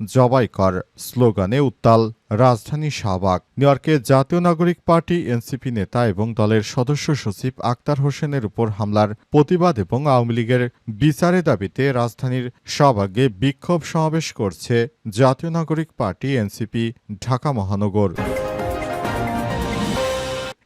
জবাই কর স্লোগানে উত্তাল রাজধানী শাহবাগ। নিউ ইয়র্কে জাতীয় নাগরিক পার্টি, এনসিপি নেতা এবং দলের সদস্য সচিব আক্তার হোসেনের উপর হামলার প্রতিবাদ এবং আওয়ামী লীগের বিচারের দাবিতে রাজধানীর শাহবাগে বিক্ষোভ সমাবেশ করছে জাতীয় নাগরিক পার্টি, এনসিপি, ঢাকা মহানগর।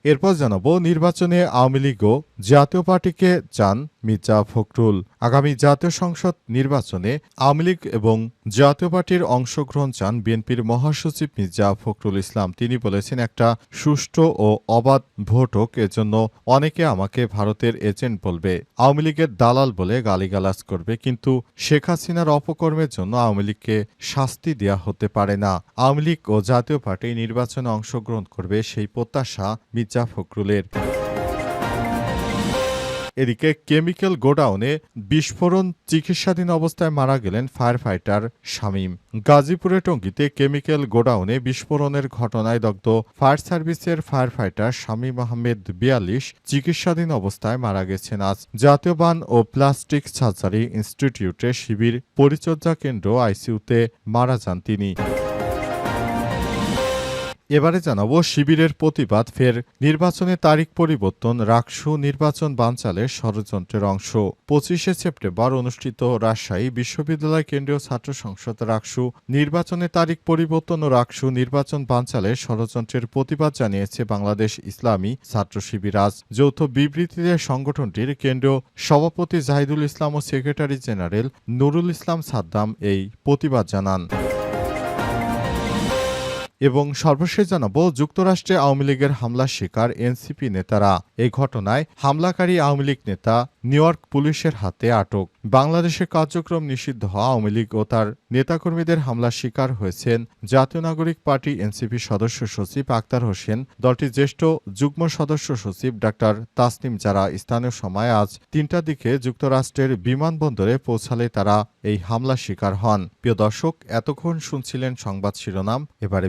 এরপর জানাব নির্বাচনে আওয়ামী লীগও জাতীয় পার্টিকে চান মির্জা ফখরুল। আগামী জাতীয় সংসদ নির্বাচনে আওয়ামী লীগ এবং জাতীয় পার্টির অংশগ্রহণ চান বিএনপির মহাসচিব মির্জা ফখরুল ইসলাম। তিনি বলেছেন, একটা সুষ্ঠু ও অবাধ ভোট হোক এজন্য অনেকে আমাকে ভারতের এজেন্ট বলবে। আওয়ামী লীগের দালাল বলে গালিগালাজ করবে, কিন্তু শেখ হাসিনার অপকর্মের জন্য আওয়ামী লীগকে শাস্তি দেওয়া হতে পারে না। আওয়ামী লীগ ও জাতীয় পার্টি নির্বাচনে অংশগ্রহণ করবে সেই প্রত্যাশা মির্জা ফখরুলের। এদিকে কেমিক্যাল গোডাউনে বিস্ফোরণ চিকিৎসাধীন অবস্থায় মারা গেলেন ফায়ার ফাইটার শামীম। গাজীপুরে টঙ্গীতে কেমিক্যাল গোডাউনে বিস্ফোরণের ঘটনায় দগ্ধ ফায়ার সার্ভিসের ফায়ার ফাইটার শামীম আহমেদ বিয়াল্লিশ চিকিৎসাধীন অবস্থায় মারা গেছেন আজ। জাতীয় বান ও প্লাস্টিক সার্জারি ইনস্টিটিউটে শিবির পরিচর্যা কেন্দ্র আইসিইউতে মারা যান তিনি। এবারে জানাব, শিবিরের প্রতিবাদ, ফের নির্বাচনে তারিখ পরিবর্তন, রাকসু নির্বাচন বানচালের ষড়যন্ত্রের অংশ। পঁচিশে সেপ্টেম্বর অনুষ্ঠিত রাজশাহী বিশ্ববিদ্যালয় কেন্দ্রীয় ছাত্র সংসদ রাকসু নির্বাচনে তারিখ পরিবর্তন ও রাকসু নির্বাচন বানচালের ষড়যন্ত্রের প্রতিবাদ জানিয়েছে বাংলাদেশ ইসলামী ছাত্র শিবির। আজ যৌথ বিবৃতিতে সংগঠনটির কেন্দ্রীয় সভাপতি জাহিদুল ইসলাম ও সেক্রেটারি জেনারেল নুরুল ইসলাম সাদ্দাম এই প্রতিবাদ জানান। এবং সর্বশেষ জানাব যুক্তরাষ্ট্রে আওয়ামী লীগের হামলার শিকার এনসিপি নেতারা। এই ঘটনায় হামলাকারী আওয়ামী লীগ নেতা নিউ ইয়র্ক পুলিশের হাতে আটক। বাংলাদেশে কার্যক্রম নিষিদ্ধ হওয়া আওয়ামী লীগ ও তার নেতাকর্মীদের হামলার শিকার হয়েছেন জাতীয় নাগরিক পার্টি এনসিপি সদস্য সচিব আক্তার হোসেন, দলটির জ্যেষ্ঠ যুগ্ম সদস্য সচিব ডাক্তার তাসনিম যারা স্থানীয় সময় আজ তিনটার দিকে যুক্তরাষ্ট্রের বিমানবন্দরে পৌঁছালে তারা এই হামলার শিকার হন। প্রিয় দর্শক, এতক্ষণ শুনছিলেন সংবাদ শিরোনাম, এবারে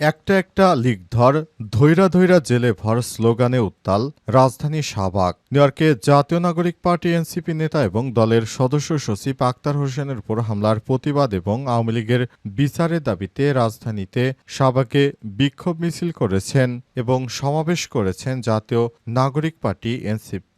একটা একটা লিগ ধর, ধৈরা ধৈরা জেলে ভর স্লোগানে উত্তাল রাজধানী শাহবাগ। নিউ ইয়র্কে জাতীয় নাগরিক পার্টি এনসিপি নেতা এবং দলের সদস্য সচিব আক্তার হোসেনের উপর হামলার প্রতিবাদ এবং আওয়ামী লীগের বিচারের দাবিতে রাজধানীতে শাহবাগে বিক্ষোভ মিছিল করেছেন এবং সমাবেশ করেছেন জাতীয় নাগরিক পার্টি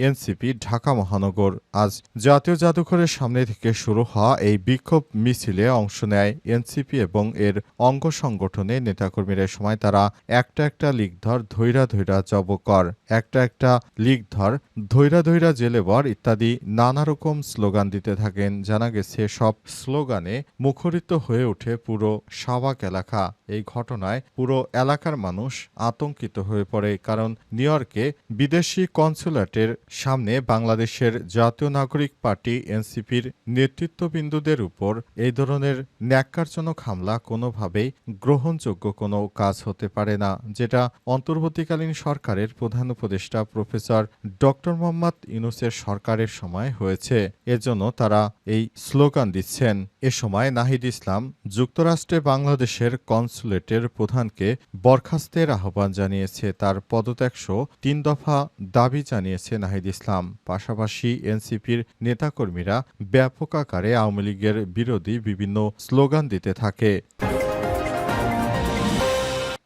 এনসিপি ঢাকা মহানগর। আজ জাতীয় জাদুঘরের সামনে থেকে শুরু হওয়া এই বিক্ষোভ মিছিলে অংশ নেয় এনসিপি এবং এর অঙ্গ সংগঠনে নেতাকর্মী কর্মীরা সময় তারা একটা একটা লিগ ধর ধৈরা জব কর, একটা একটা লিগ ধর ধৈরা ধৈরা জেলে বর ইত্যাদি নানা রকম স্লোগান দিতে থাকেন। জানা গেছে, সব স্লোগানে মুখরিত হয়ে ওঠে পুরো সাবাক এলাকা। এই ঘটনায় পুরো এলাকার মানুষ আতঙ্কিত হয়ে পড়ে, কারণ নিউ ইয়র্কে বিদেশি কনসুলেটের সামনে বাংলাদেশের জাতীয় নাগরিক পার্টি এনসিপির নেতৃত্ববিন্দুদের উপর এই ধরনের ন্যাক্কারজনক হামলা কোনোভাবেই গ্রহণযোগ্য কোনো কাজ হতে পারে না, যেটা অন্তর্বর্তীকালীন সরকারের প্রধান উপদেষ্টা প্রফেসর ডক্টর মোহাম্মদ ইউনুসের সরকারের সময় হয়েছে। এজন্য তারা এই স্লোগান দিচ্ছেন। এ সময় নাহিদ ইসলাম যুক্তরাষ্ট্রে বাংলাদেশের কনসুলেটের প্রধানকে বরখাস্তের আহ্বান জানিয়েছে। তার পদত্যাগসহ তিন দফা দাবি জানিয়েছে নাহিদ ইসলাম। পাশাপাশি এনসিপির নেতাকর্মীরা ব্যাপক আকারে আওয়ামী লীগের বিরোধী বিভিন্ন স্লোগান দিতে থাকে।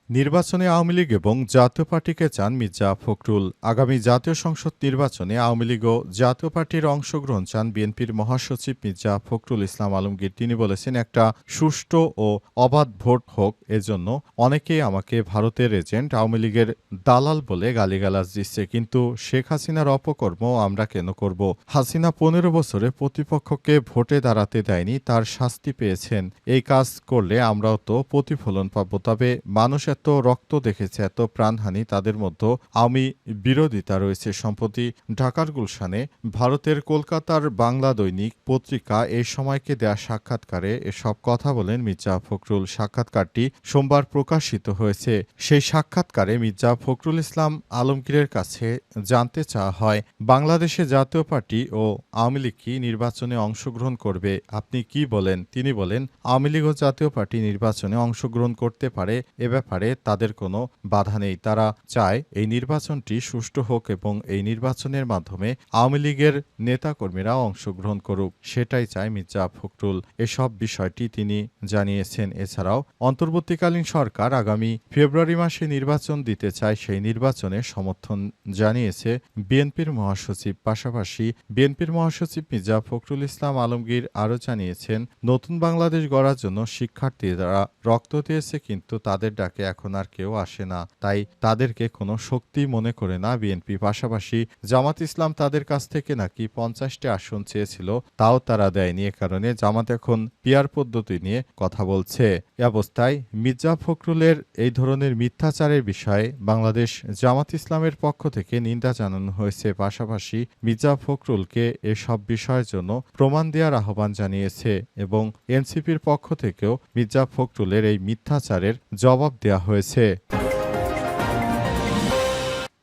নির্বাচনে আওয়ামী লীগ এবং জাতীয় পার্টিকে চান মির্জা ফখরুল। আগামী জাতীয় সংসদ নির্বাচনে আওয়ামী লীগ ও জাতীয় পার্টির অংশগ্রহণ চান বিএনপির মহাসচিব মির্জা ফখরুল ইসলাম আলমগীর। তিনি বলেছেন, একটা সুষ্ঠু ও অবাধ ভোট হোক, এজন্য অনেকেই আমাকে ভারতের এজেন্ট, আওয়ামী লীগের দালাল বলে গালিগালাজ দিচ্ছে। কিন্তু শেখ হাসিনার অপকর্ম আমরা কেন করব? হাসিনা পনেরো বছরে প্রতিপক্ষকে ভোটে দাঁড়াতে দেয়নি, তার শাস্তি পেয়েছেন। এই কাজ করলে আমরাও তো প্রতিফলন পাবো। তবে মানুষ এত রক্ত দেখেছে, এত প্রাণহানি তাদের মধ্যে। আওয়ামী বিরোধিতা রয়েছে সম্প্রতি ঢাকার গুলশানে। ভারতের কলকাতার বাংলা দৈনিক পত্রিকা এই সময়কে দেয়া সাক্ষাৎকারে এসব কথা বলেন মির্জা ফখরুল। সাক্ষাৎকারটি সোমবার প্রকাশিত হয়েছে। সেই সাক্ষাৎকারে মির্জা ফখরুল ইসলাম আলমগীরের কাছে জানতে চাওয়া হয়, বাংলাদেশে জাতীয় পার্টি ও আওয়ামী লীগ কি নির্বাচনে অংশগ্রহণ করবে? আপনি কি বলেন? তিনি বলেন, আওয়ামী লীগ ও জাতীয় পার্টি নির্বাচনে অংশগ্রহণ করতে পারে এ ব্যাপারে তাদের কোনো বাধা নেই। তারা চায় এই নির্বাচনটি সুষ্ঠু হোক এবং এই নির্বাচনের মাধ্যমে আওয়ামী লীগের নেতাকর্মীরা অংশগ্রহণ করুক। সেটাই চায় মির্জা ফখরুল। এসব বিষয়টি তিনি জানিয়েছেন। এছাড়াও অন্তর্বর্তীকালীন সরকার আগামী ফেব্রুয়ারি মাসে নির্বাচন দিতে চায়। সেই নির্বাচনে সমর্থন জানিয়েছে বিএনপির মহাসচিব। পাশাপাশি বিএনপির মহাসচিব মির্জা ফখরুল ইসলাম আলমগীর আরও জানিয়েছেন, নতুন বাংলাদেশ গড়ার জন্য শিক্ষার্থীরা রক্ত দিয়েছে, কিন্তু তাদের ডাকে এখন আর কেউ আসে না। তাই তাদেরকে কোনো শক্তি মনে করে না বিএনপি। পাশাপাশি জামাত ইসলাম তাদের কাছ থেকে নাকি পঞ্চাশটি আসন চেয়েছিল, তাও তারা দেয়নি। এ কারণে জামাত এখন পিয়ার পদ্ধতি নিয়ে কথা বলছে। এ অবস্থায় মির্জা ফখরুলের এই ধরনের মিথ্যাচারের বিষয়ে বাংলাদেশ জামাত ইসলামের পক্ষ থেকে নিন্দা জানানো হয়েছে। পাশাপাশি মির্জা ফখরুলকে এসব বিষয়ের জন্য প্রমাণ দেওয়ার আহ্বান জানিয়েছে এবং এনসিপির পক্ষ থেকেও মির্জা ফখরুলের এই মিথ্যাচারের জবাব দেওয়া হয়েছে।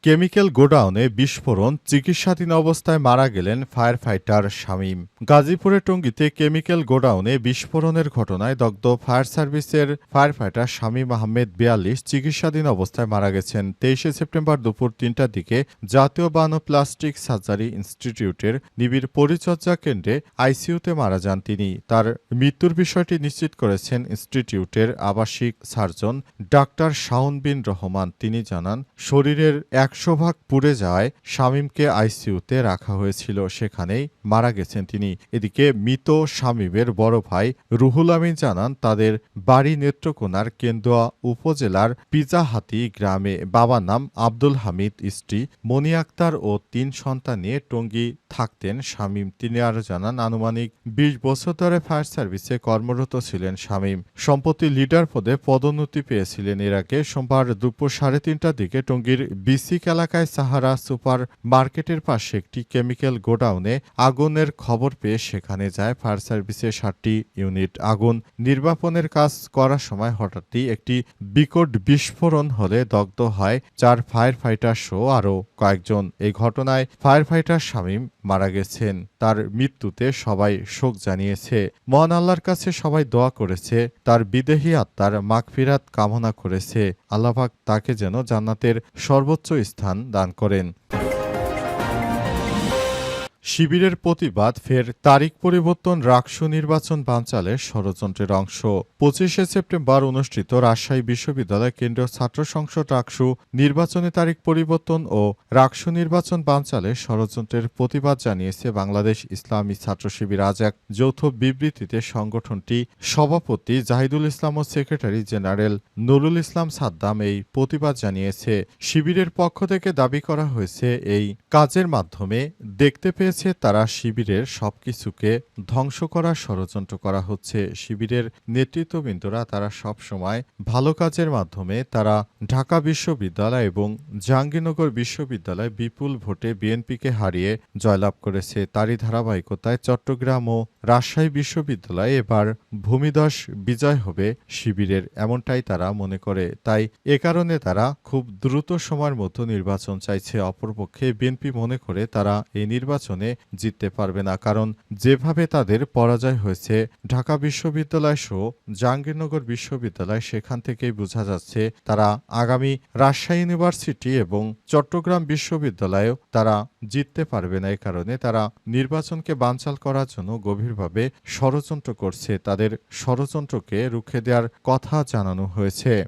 কেমিক্যাল গোডাউনে বিস্ফোরণ, চিকিৎসাধীন অবস্থায় মারা গেলেন ফায়ার ফাইটার শামীম। গাজীপুরের টঙ্গীতে কেমিক্যাল গোডাউনে বিস্ফোরণের ঘটনায় দগ্ধ ফায়ার সার্ভিসের ফায়ার ফাইটার শামীম আহমেদ বিয়াল্লিশ চিকিৎসাধীন অবস্থায় মারা গেছেন। তেইশে সেপ্টেম্বর দুপুর তিনটার দিকে জাতীয় বান ও প্লাস্টিক সার্জারি ইনস্টিটিউটের নিবিড় পরিচর্যা কেন্দ্রে আইসিইউতে মারা যান তিনি। তার মৃত্যুর বিষয়টি নিশ্চিত করেছেন ইনস্টিটিউটের আবাসিক সার্জন ডাক্তার শাওন বিন রহমান। তিনি জানান, শরীরের একশো ভাগ পুড়ে যাওয়ায় শামীমকে আইসিইউতে রাখা হয়েছিল। সেখানেই মারা গেছেন তিনি। এদিকে মৃত শামীমের বড় ভাই রুহুল আমিন জানান, তাদের বাড়ি নেত্রকোনার কেন্দুয়া উপজেলার পিজাহাতি গ্রামে। বাবার নাম আব্দুল হামিদ, স্ত্রী মনি আক্তার ও তিন সন্তান নিয়ে টঙ্গী থাকতেন শামীম। তিনি আরও জানান, আনুমানিক বিশ বছর ধরে ফায়ার সার্ভিসে কর্মরত ছিলেন শামীম। সম্প্রতি লিডার পদে পদোন্নতি পেয়েছিলেন। এর আগে সোমবার দুপুর সাড়ে তিনটার দিকে টঙ্গীর বিসিক এলাকায় সাহারা সুপার মার্কেটের পাশে একটি কেমিক্যাল গোডাউনে আগুনের খবর পেয়ে সেখানে যায় ফায়ার সার্ভিসের সাতটি ইউনিট আগুন। নির্বাপনের কাজ করার সময় হঠাৎই একটি বিকট বিস্ফোরণ হলে দগ্ধ হয় চার ফায়ার ফাইটার সহ আরও কয়েকজন। এই ঘটনায় ফায়ার ফাইটার শামীম মারা গেছেন। তার মৃত্যুতে সবাই শোক জানিয়েছে। মহান আল্লাহর কাছে সবাই দোয়া করেছে, তার বিদেহী আত্মার মাগফিরাত কামনা করেছে। আল্লাহাক তাকে যেন জান্নাতের সর্বোচ্চ স্থান দান করেন। শিবিরের প্রতিবাদ ফের তারিখ পরিবর্তন রাকসু নির্বাচন বানচালের ষড়যন্ত্রের অংশ। পঁচিশে সেপ্টেম্বর অনুষ্ঠিত রাজশাহী বিশ্ববিদ্যালয় কেন্দ্রীয় ছাত্র সংসদ রাকসু নির্বাচনের তারিখ পরিবর্তন ও রাকসু নির্বাচন বানচালের ষড়যন্ত্রের প্রতিবাদ জানিয়েছে বাংলাদেশ ইসলামী ছাত্র শিবির। আজ এক যৌথ বিবৃতিতে সংগঠনটি সভাপতি জাহিদুল ইসলাম ও সেক্রেটারি জেনারেল নুরুল ইসলাম সাদ্দাম এই প্রতিবাদ জানিয়েছে। শিবিরের পক্ষ থেকে দাবি করা হয়েছে, এই কাজের মাধ্যমে দেখতে পেয়েছে তারা শিবিরের সবকিছুকে ধ্বংস করার ষড়যন্ত্র করা হচ্ছে। শিবিরের নেতৃত্ববৃন্দরা তারা সব সময় ভালো কাজের মাধ্যমে তারা ঢাকা বিশ্ববিদ্যালয় এবং জাহাঙ্গীরনগর বিশ্ববিদ্যালয় বিপুল ভোটে বিএনপিকে হারিয়ে জয়লাভ করেছে। তারই ধারাবাহিকতায় চট্টগ্রাম ও রাজশাহী বিশ্ববিদ্যালয়ে এবার ভূমিদশ বিজয় হবে শিবিরের, এমনটাই তারা মনে করে। তাই এ কারণে তারা খুব দ্রুত সময়ের মতো নির্বাচন চাইছে। অপরপক্ষে বিএনপি মনে করে তারা এই নির্বাচনে জিততে পারবে না। কারণ যেভাবে তাদের পরাজয় হয়েছে, ঢাকা বিশ্ববিদ্যালয় সহ জাহাঙ্গীরনগর বিশ্ববিদ্যালয়, সেখান থেকেই বোঝা যাচ্ছে তারা আগামী রাজশাহী ইউনিভার্সিটি এবং চট্টগ্রাম বিশ্ববিদ্যালয়েও তারা জিততে পারবে না। এই কারণে তারা নির্বাচনকে বানচাল করার জন্য গভীরভাবে ষড়যন্ত্র করছে। তাদের ষড়যন্ত্রকে রুখে দেওয়ার কথা জানানো হয়েছে।